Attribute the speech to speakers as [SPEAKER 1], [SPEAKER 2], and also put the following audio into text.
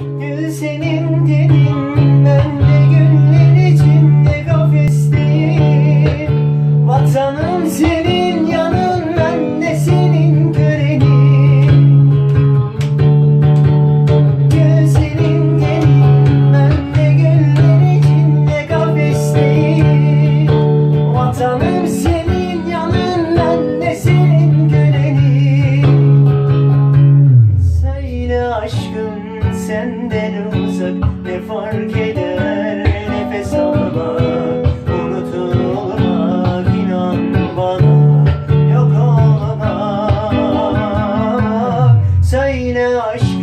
[SPEAKER 1] Gül senin ben de güller içinde kafesteyim. Vatanım senin yanın ben de senin görenim Gül senin ben de güller içinde kafesteyim. Vatanım senin yanın ben de senin görenim Söyle aşkım senden uzak ne fark eder? Nefes almak unutulmak inan bana. Yok olmak Söyle aşkım